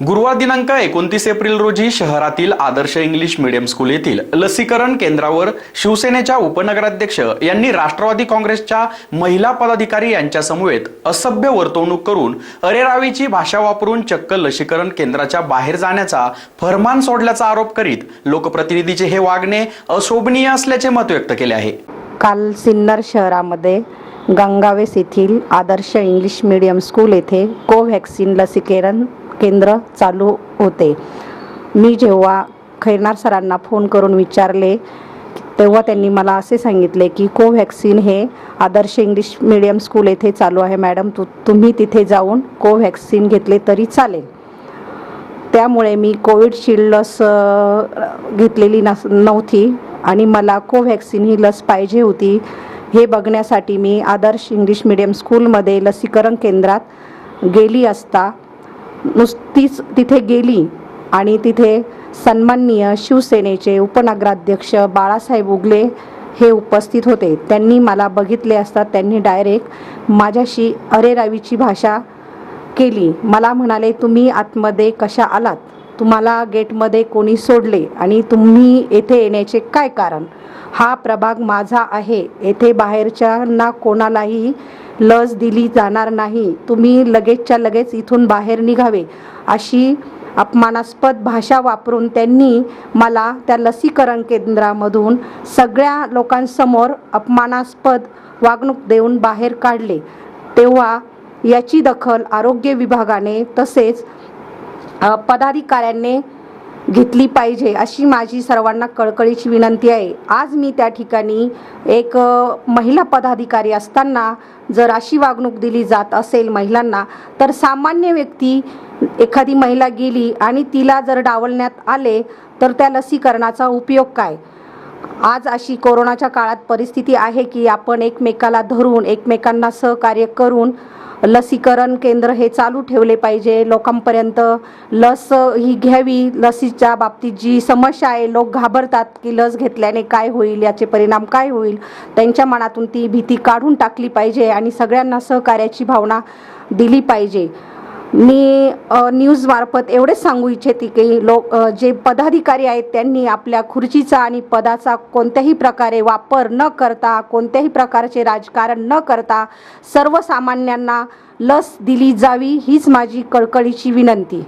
गुरुवार दिनांक एकोणतीस एप्रिल रोजी शहरातील आदर्श इंग्लिश मीडियम स्कूल येथील लसीकरण केंद्रावर शिवसेनेच्या उपनगराध्यक्ष यांनी राष्ट्रवादी काँग्रेसच्या महिला पदाधिकारी यांच्यासमवेत असभ्य वर्तवणूक करून अरेरावीची भाषा वापरून चक्क लसीकरण केंद्राच्या बाहेर जाण्याचा फरमान सोडल्याचा आरोप करीत लोकप्रतिनिधीचे हे वागणे अशोभनीय असल्याचे मत व्यक्त केले आहे. काल सिन्नर शहरामध्ये गंगावेस येथील आदर्श इंग्लिश मीडियम स्कूल येथे कोव्हॅक्सिन लसीकरण केंद्र चालू होते. मी जेव्हा खैरनार सरांना फोन करून विचारले तेव्हा त्यांनी मला असे सांगितले की कोव्हॅक्सिन हे आदर्श इंग्लिश मिडियम स्कूल येथे चालू आहे मॅडम. तू तुम्ही तिथे जाऊन कोव्हॅक्सिन घेतले तरी चालेल. त्यामुळे मी कोविडशिल्ड लस घेतलेली नस नव्हती आणि मला कोव्हॅक्सिन ही लस पाहिजे होती. हे बघण्यासाठी मी आदर्श इंग्लिश मिडियम स्कूलमध्ये लसीकरण केंद्रात गेली असता नुसतीच तिथे गेली आणि तिथे सन्माननीय शिवसेनेचे उपनगराध्यक्ष बाळासाहेब उगले हे उपस्थित होते. त्यांनी मला बघितले असता त्यांनी डायरेक्ट माझ्याशी अरेरावीची भाषा केली. मला म्हणाले तुम्ही आतमध्ये कशा आलात? तुम्हाला गेटमध्ये कोणी सोडले आणि तुम्ही येथे येण्याचे काय कारण? हा प्रभाग माझा आहे. येथे बाहेरच्यांना कोणालाही लस दिली जाणार नाही. तुम्ही लगेचच्या लगेच इथून बाहेर निघावे. अशी अपमानास्पद भाषा वापरून त्यांनी मला त्या लसीकरण केंद्रामधून सगळ्या लोकांसमोर अपमानास्पद वागणूक देऊन बाहेर काढले. तेव्हा याची दखल आरोग्य विभागाने तसेच पदाधिकाऱ्यांनी घेतली पाहिजे अशी माझी सर्वांना कळकळीची विनंती आहे. आज मी त्या ठिकाणी एक महिला पदाधिकारी असताना जर अशी वागणूक दिली जात असेल महिलांना तर सामान्य व्यक्ती एखादी महिला गेली आणि तिला जर डावलण्यात आले तर त्या लसीकरणाचा उपयोग काय? आज अशी कोरोनाच्या काळात परिस्थिती आहे की आपण एकमेकाला धरून एकमेकांना सहकार्य करून लसीकरण केंद्र हे चालू ठेवले पाहिजे. लोकांपर्यंत लस ही घ्यावी. लसीच्या बाबतीत जी समस्या आहे लोक घाबरतात की लस घेतल्याने काय होईल याचे परिणाम काय होईल? त्यांच्या मनातून ती भीती काढून टाकली पाहिजे आणि सगळ्यांना सहकार्याची भावना दिली पाहिजे. मी न्यूजमार्फत एवढेच सांगू इच्छिते की लोक जे पदाधिकारी आहेत त्यांनी आपल्या खुर्चीचा आणि पदाचा कोणत्याही प्रकारे वापर न करता कोणत्याही प्रकारचे राजकारण न करता सर्वसामान्यांना लस दिली जावी हीच माझी कळकळीची विनंती.